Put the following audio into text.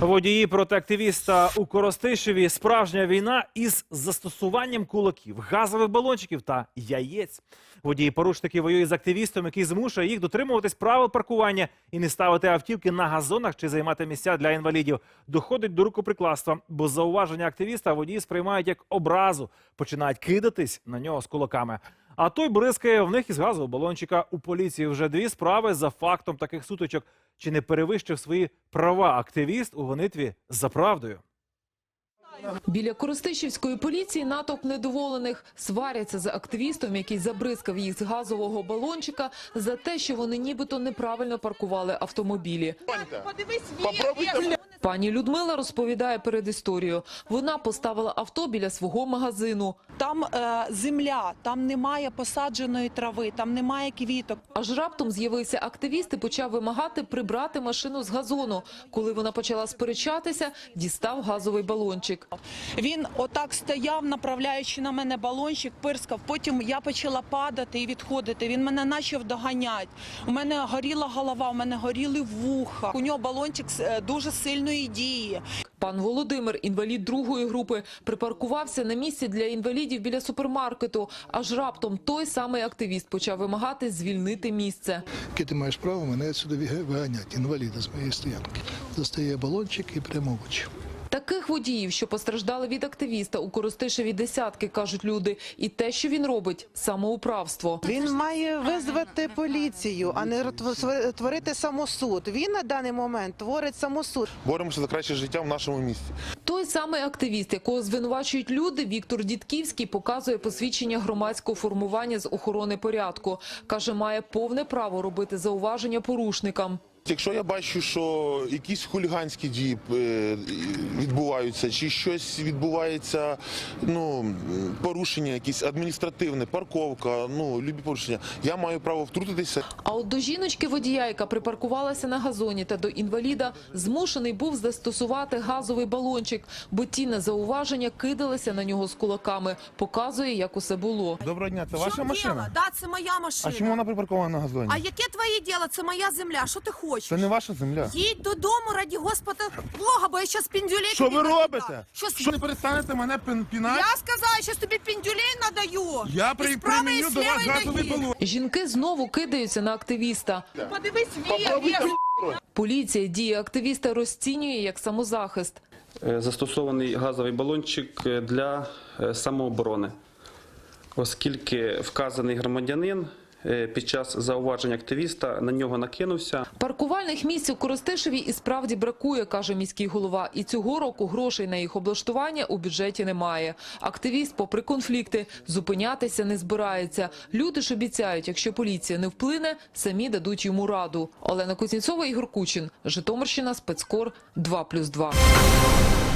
Водії проти активіста у Коростишеві справжня війна із застосуванням кулаків, газових балончиків та яєць. Водії порушники воюють з активістом, який змушує їх дотримуватись правил паркування і не ставити автівки на газонах чи займати місця для інвалідів. Доходить до рукоприкладства, бо зауваження активіста водії сприймають як образу, починають кидатись на нього з кулаками. А той бризкає в них із газового балончика. У поліції вже дві справи за фактом таких сутичок. Чи не перевищив свої права активіст у гонитві за правдою? Біля Коростишівської поліції натовп недоволених сваряться за активістом, який забризкав їх з газового балончика за те, що вони нібито неправильно паркували автомобілі. Подивись Попробуйте. Пані Людмила розповідає перед історією. Вона поставила авто біля свого магазину. Там е, земля, там немає посадженої трави, там немає квіток. Аж раптом з'явився активіст і почав вимагати прибрати машину з газону. Коли вона почала сперечатися, дістав газовий балончик. Він отак стояв, направляючи на мене балончик, пирскав. Потім я почала падати і відходити. Він мене почав доганяти. У мене горіла голова, у мене горіли вуха. У нього балончик е, дуже сильної дії. Пан Володимир, інвалід другої групи, припаркувався на місці для інвалідів біля супермаркету. Аж раптом той самий активіст почав вимагати звільнити місце. Яке ти маєш право мене сюди вига- виганяти, інваліда з моєї стоянки. Достає балончик і прямо в очі. Таких водіїв, що постраждали від активіста, у Коростишеві десятки, кажуть люди. І те, що він робить – самоуправство. Він має визвати поліцію, а не творити самосуд. Він на даний момент творить самосуд. Боремося за краще життя в нашому місті. Той самий активіст, якого звинувачують люди, Віктор Дідківський, показує посвідчення громадського формування з охорони порядку. Каже, має повне право робити зауваження порушникам. Якщо я бачу, що якісь хуліганські дії е, відбуваються, чи щось відбувається, ну порушення, якісь адміністративне, парковка, ну любі порушення, я маю право втрутитися. А от до жіночки водія, яка припаркувалася на газоні та до інваліда, змушений був застосувати газовий балончик, бо ті на зауваження кидалися на нього з кулаками. Показує, як усе було. Доброго дня, це В чому діло? Да, це моя машина. Чому вона припаркована на газоні? А яке твоє діло? Це моя земля. Що ти хочеш? Це не ваша земля. Їдь додому, раді Господа Бога, бо я щас піндюлей Що тобі ви робите? Щас... Що не перестанете мене пін- пінати? Я сказала, я щас тобі піндюлей надаю. Я при, правої, приміню з до вас лівої газовий ноги. балон. Жінки знову кидаються на активіста. Подивись, Попробуйте вверх. Поліція дії активіста розцінює як самозахист. Е, застосований газовий балончик е, для е, самооборони, оскільки вказаний громадянин під час зауваження активіста на нього накинувся. Паркувальних місць у Коростишеві і справді бракує, каже міський голова. І цього року грошей на їх облаштування у бюджеті немає. Активіст, попри конфлікти, зупинятися не збирається. Люди ж обіцяють, якщо поліція не вплине, самі дадуть йому раду. Олена Кузнєцова, Ігор Кучин, Житомирщина, спецкор 2+,2.